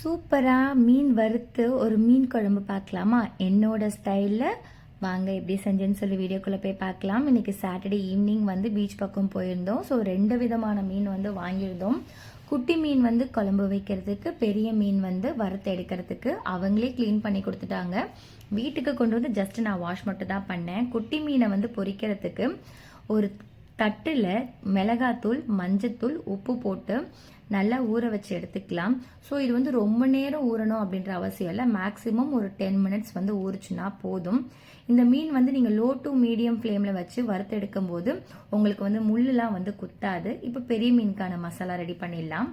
சூப்பராக மீன் வறுத்து ஒரு மீன் குழம்பு பார்க்கலாமா? என்னோட ஸ்டைலில் வாங்க எப்படி செஞ்சேன்னு சொல்லி வீடியோக்குள்ளே போய் பார்க்கலாம். இன்றைக்கி சாட்டர்டே ஈவினிங் வந்து பீச் பக்கம் போயிருந்தோம். ஸோ ரெண்டு விதமான மீன் வந்து வாங்கியிருந்தோம். குட்டி மீன் வந்து குழம்பு வைக்கிறதுக்கு பெரிய மீன் வந்து வறுத்து எடுக்கிறதுக்கு அவங்களே க்ளீன் பண்ணி கொடுத்துட்டாங்க. வீட்டுக்கு கொண்டு வந்து ஜஸ்ட் நான் வாஷ் மட்டும் தான் பண்ணேன். குட்டி மீனை வந்து பொரிக்கிறதுக்கு ஒரு தட்டில் மிளகாத்தூள் மஞ்சத்தூள் உப்பு போட்டு நல்லா ஊற வச்சு எடுத்துக்கலாம். ஸோ இது வந்து ரொம்ப நேரம் ஊறணும் அப்படின்ற அவசியம் இல்லை. மேக்ஸிமம் ஒரு டென் மினிட்ஸ் வந்து ஊறிச்சுன்னா போதும். இந்த மீன் வந்து நீங்கள் லோ டு மீடியம் ஃப்ளேமில் வச்சு வறுத்தெடுக்கும் போது உங்களுக்கு வந்து முள்ளுலாம் வந்து குத்தாது. இப்போ பெரிய மீனுக்கான மசாலா ரெடி பண்ணிடலாம்.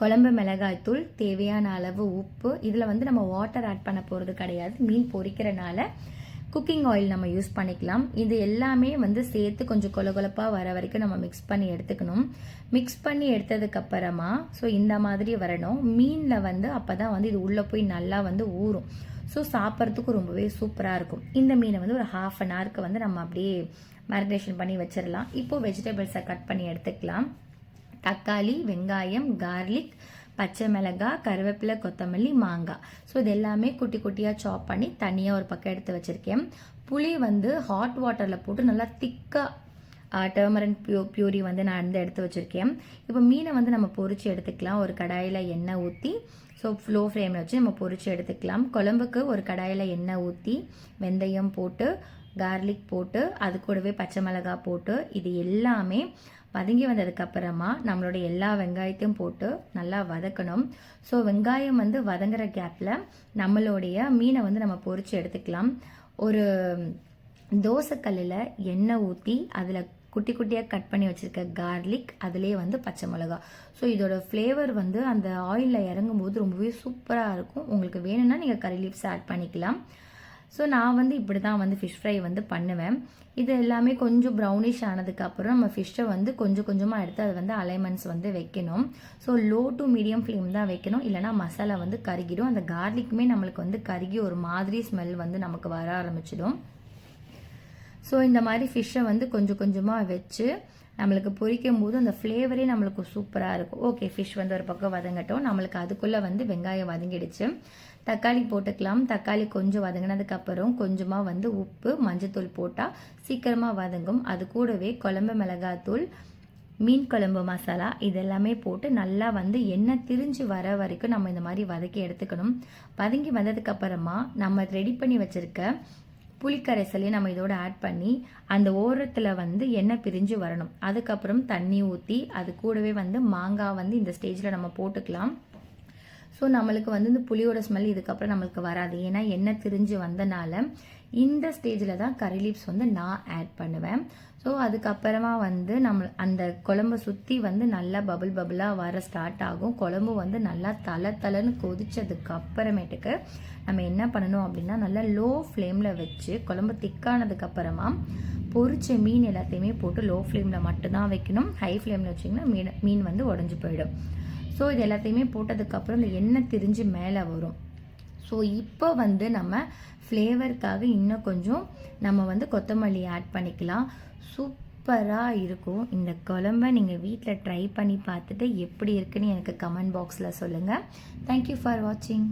குழம்பு மிளகாய்த்தூள் தேவையான அளவு உப்பு. இதில் வந்து நம்ம வாட்டர் ஆட் பண்ண போகிறது கிடையாது. மீன் பொரிக்கிறனால குக்கிங் ஆயில் நம்ம யூஸ் பண்ணிக்கலாம். இது எல்லாமே வந்து சேர்த்து கொஞ்சம் கொல கொலப்பாக வர வரைக்கும் நம்ம மிக்ஸ் பண்ணி எடுத்துக்கணும். மிக்ஸ் பண்ணி எடுத்ததுக்கப்புறமா ஸோ இந்த மாதிரி வரணும். மீனில் வந்து அப்போ தான் வந்து இது உள்ளே போய் நல்லா வந்து ஊறும். ஸோ சாப்பிட்றதுக்கும் ரொம்பவே சூப்பராக இருக்கும். இந்த மீனை வந்து ஒரு ஹாஃப் அன் ஹவருக்கு வந்து நம்ம அப்படியே மேரினேஷன் பண்ணி வச்சிடலாம். இப்போது வெஜிடபிள்ஸை கட் பண்ணி எடுத்துக்கலாம். தக்காளி வெங்காயம் கார்லிக் பச்சை மிளகாய் கருவேப்பிலை கொத்தமல்லி மாங்காய் ஸோ இது எல்லாமே குட்டி குட்டியாக சாப் பண்ணி தனியாக ஒரு பக்கம் எடுத்து வச்சுருக்கேன். புளி வந்து ஹாட் வாட்டரில் போட்டு நல்லா திக்காக டர்மரன் பியூ பியூரி வந்து நான் வந்து எடுத்து வச்சுருக்கேன். இப்போ மீனை வந்து நம்ம பொறிச்சு எடுத்துக்கலாம். ஒரு கடாயில் எண்ணெய் ஊற்றி ஸோ ஃப்ளோ ஃப்ளேமில் வச்சு நம்ம பொறிச்சு எடுத்துக்கலாம். குழம்புக்கு ஒரு கடாயில் எண்ணெய் ஊற்றி வெந்தயம் போட்டு கார்லிக் போட்டு அது கூடவே பச்சை மிளகாய் போட்டு இது எல்லாமே வதங்கி வந்ததுக்கப்புறமா நம்மளுடைய எல்லா வெங்காயத்தையும் போட்டு நல்லா வதக்கணும். ஸோ வெங்காயம் வந்து வதங்குற கேப்பில் நம்மளுடைய மீனை வந்து நம்ம பொறிச்சு எடுத்துக்கலாம். ஒரு தோசைக்கல்லில் எண்ணெய் ஊற்றி அதில் குட்டி குட்டியாக கட் பண்ணி வச்சுருக்க கார்லிக் அதுலேயே வந்து பச்சை மிளகா. ஸோ இதோட ஃப்ளேவர் வந்து அந்த ஆயிலில் இறங்கும் போது ரொம்பவே சூப்பராக இருக்கும். உங்களுக்கு வேணும்னா நீங்கள் கறி லீவ்ஸ் ஆட் பண்ணிக்கலாம். ஸோ நான் வந்து இப்படி தான் வந்து ஃபிஷ் ஃப்ரை வந்து பண்ணுவேன். இது எல்லாமே கொஞ்சம் ப்ரௌனிஷ் ஆனதுக்கப்புறம் நம்ம ஃபிஷ்ஷை வந்து கொஞ்சம் கொஞ்சமாக எடுத்து அதை வந்து அலைமெண்ட்ஸ் வந்து வைக்கணும். So low to medium flame தான் வைக்கணும். இல்லைனா மசாலா வந்து கருகிடும். அந்த கார்லிக்குமே நம்மளுக்கு வந்து கருகி ஒரு மாதிரி ஸ்மெல் வந்து நமக்கு வர ஆரம்பிச்சிடும். ஸோ இந்த மாதிரி ஃபிஷ்ஷை வந்து கொஞ்சம் கொஞ்சமாக வச்சு நம்மளுக்கு பொரிக்கும் போது அந்த ஃப்ளேவரே நம்மளுக்கு சூப்பராக இருக்கும். ஓகே ஃபிஷ் வந்து ஒரு பக்கம் வதங்கட்டும். நம்மளுக்கு அதுக்குள்ளே வந்து வெங்காயம் வதங்கிடுச்சு. தக்காளி போட்டுக்கலாம். தக்காளி கொஞ்சம் வதங்கினதுக்கப்புறம் கொஞ்சமாக வந்து உப்பு மஞ்சத்தூள் போட்டால் சீக்கிரமாக வதங்கும். அது கூடவே குழம்பு மிளகாத்தூள் மீன் குழம்பு மசாலா இதெல்லாமே போட்டு நல்லா வந்து எண்ணெய் திரிஞ்சு வர வரைக்கும் நம்ம இந்த மாதிரி வதக்கி எடுத்துக்கணும். வதங்கி வந்ததுக்கப்புறமா நம்ம ரெடி பண்ணி வச்சுருக்க புளிக்கரைசலையும் நம்ம இதோட ஆட் பண்ணி அந்த ஓரத்தில் வந்து எண்ணெய் பிரிஞ்சு வரணும். அதுக்கப்புறம் தண்ணி ஊற்றி அது கூடவே வந்து மாங்காய் வந்து இந்த ஸ்டேஜில் நம்ம போட்டுக்கலாம். ஸோ நம்மளுக்கு வந்து இந்த புளியோட ஸ்மெல் இதுக்கப்புறம் நம்மளுக்கு வராது. ஏன்னா எண்ணெய் திரிஞ்சு வந்தனால இந்த ஸ்டேஜில் தான் கறி லீவ்ஸ் வந்து நான் ஆட் பண்ணுவேன். ஸோ அதுக்கப்புறமா வந்து நம்ம அந்த குழம்பை சுற்றி வந்து நல்லா பபுள் பபுளாக வர ஸ்டார்ட் ஆகும். குழம்பு வந்து நல்லா தலை தலைன்னு கொதிச்சதுக்கு அப்புறமேட்டுக்கு நம்ம என்ன பண்ணணும் அப்படின்னா நல்லா லோ ஃப்ளேமில் வச்சு குழம்பு திக்கானதுக்கு அப்புறமா பொரிச்ச மீன் எல்லாத்தையுமே போட்டு லோ ஃப்ளேமில் மட்டும்தான் வைக்கணும். ஹை ஃப்ளேமில் வச்சிங்கன்னா மீன் மீன் வந்து உடஞ்சி போயிடும். ஸோ இது எல்லாத்தையுமே போட்டதுக்கப்புறம் இந்த எண்ணெய் திரிஞ்சு மேலே வரும். ஸோ இப்போ வந்து நம்ம ஃப்ளேவருக்காக இன்னும் கொஞ்சம் நம்ம வந்து கொத்தமல்லி ஆட் பண்ணிக்கலாம். சூப்பராக இருக்கும். இந்த குழம்ப நீங்கள் வீட்டில் ட்ரை பண்ணி பார்த்துட்டு எப்படி இருக்குன்னு எனக்கு கமெண்ட் பாக்ஸில் சொல்லுங்கள் தேங்க்யூ ஃபார் வாட்சிங்